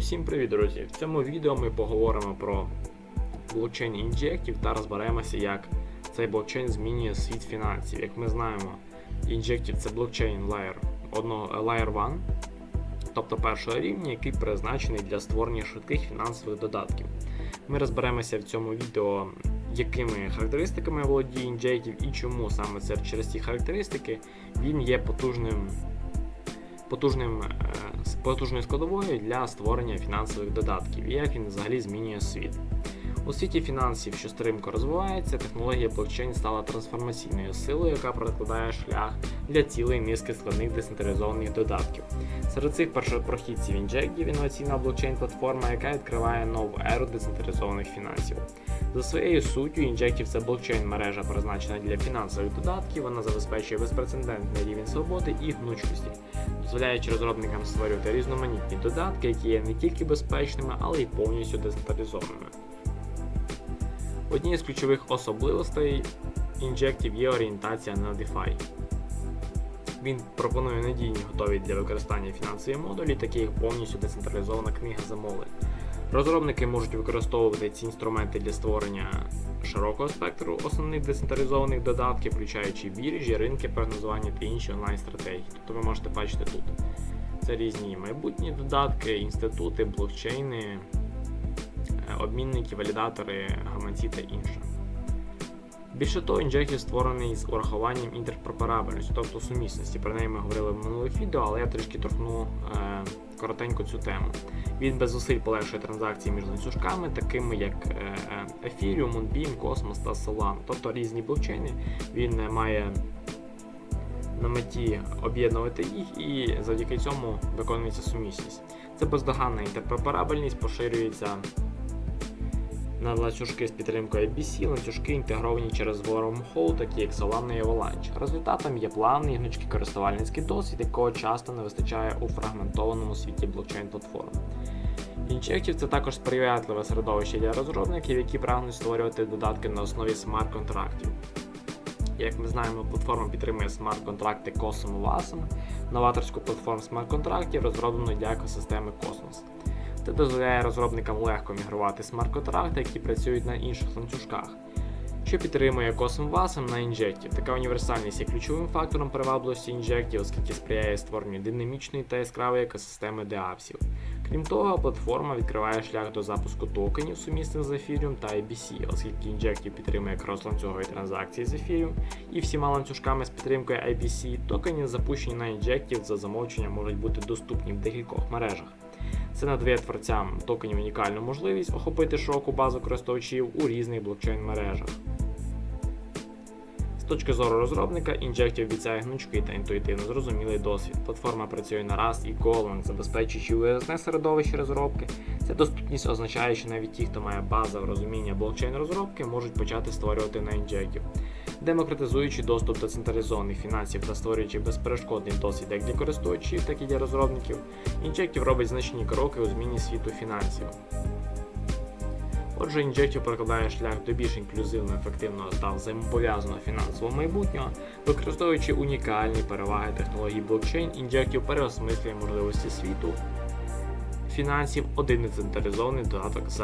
Всім привіт, друзі! В цьому відео ми поговоримо про блокчейн інжектів та розберемося, як цей блокчейн змінює світ фінансів. Як ми знаємо, інжектів це блокчейн Layer, одного, Layer 1, тобто першого рівня, який призначений для створення швидких фінансових додатків. Ми розберемося в цьому відео, якими характеристиками володіє інжектів і чому саме це через ці характеристики він є потужним потужним, е, складової для створення фінансових додатків як він взагалі змінює світ. У світі фінансів, що стрімко розвивається, технологія блокчейн стала трансформаційною силою, яка прокладає шлях для цілої низки складних децентралізованих додатків. Серед цих першопрохідців інжектів інноваційна блокчейн-платформа, яка відкриває нову еру децентралізованих фінансів. За своєю суттю, інжектів це блокчейн-мережа, призначена для фінансових додатків. Вона забезпечує безпрецедентний рівень свободи і гнучкості, дозволяючи розробникам створювати різноманітні додатки, які є не тільки безпечними, але й повністю децентралізованими. Однією з ключових особливостей інжектів є орієнтація на DeFi. Він пропонує надійні готові для використання фінансові модулі, такі як повністю децентралізована книга замовлень. Розробники можуть використовувати ці інструменти для створення широкого спектру основних децентралізованих додатків, включаючи біржі, ринки прогнозування та інші онлайн-стратегії. Тобто ви можете бачити тут. Це різні майбутні додатки, інститути, блокчейни, обмінники, валідатори, гаманці та інше. Більше того, інжектів створений з урахуванням інтерпропарабельності, тобто сумісності. Про неї ми говорили в минулих відео, але я трішки торкну е, коротенько цю тему. Він без зусиль полегшує транзакції між ланцюжками, такими як е, е, Ethereum, Moonbeam, Cosmos та Solana, тобто різні блокчейни. Він е, має на меті об'єднувати їх і завдяки цьому виконується сумісність. Це бездоганна інтерпропарабельність поширюється на ланцюжки з підтримкою IBC, ланцюжки інтегровані через Wormhole, такі як Solana і Avalanche. Результатом є плавний гнучкий користувальницький досвід, якого часто не вистачає у фрагментованому світі блокчейн-платформ. Інжектів це також сприятливе середовище для розробників, які прагнуть створювати додатки на основі смарт-контрактів. Як ми знаємо, платформа підтримує смарт-контракти Cosmos Wasm, новаторську платформу смарт-контрактів, розроблену для екосистеми Cosmos. Це дозволяє розробникам легко мігрувати смарт-контракти, які працюють на інших ланцюжках, що підтримує Cosm Wasm на інжектів. Така універсальність є ключовим фактором привабливості інжектів, оскільки сприяє створенню динамічної та яскравої екосистеми деапсів. Крім того, платформа відкриває шлях до запуску токенів сумісних з Ethereum та IBC, оскільки інжектів підтримує крос-ланцюгові транзакції з Ethereum і всіма ланцюжками з підтримкою IBC, токені, запущені на інжектів за замовчення, можуть бути доступні в декількох мережах. Це надає творцям токенів унікальну можливість охопити широку базу користувачів у різних блокчейн-мережах. З точки зору розробника, Injective обіцяє гнучкий та інтуїтивно зрозумілий досвід. Платформа працює на Rust і Golang, забезпечуючи уясне середовище розробки. Ця доступність означає, що навіть ті, хто має базове розуміння блокчейн-розробки, можуть почати створювати на Injective. Демократизуючи доступ до централізованих фінансів та створюючи безперешкодний досвід як для користувачів, так і для розробників, Injective робить значні кроки у зміні світу фінансів. Отже, Injective прокладає шлях до більш інклюзивного, ефективного та взаємопов'язаного фінансового майбутнього, використовуючи унікальні переваги технологій блокчейн, Injective переосмислює можливості світу фінансів один децентралізований додаток за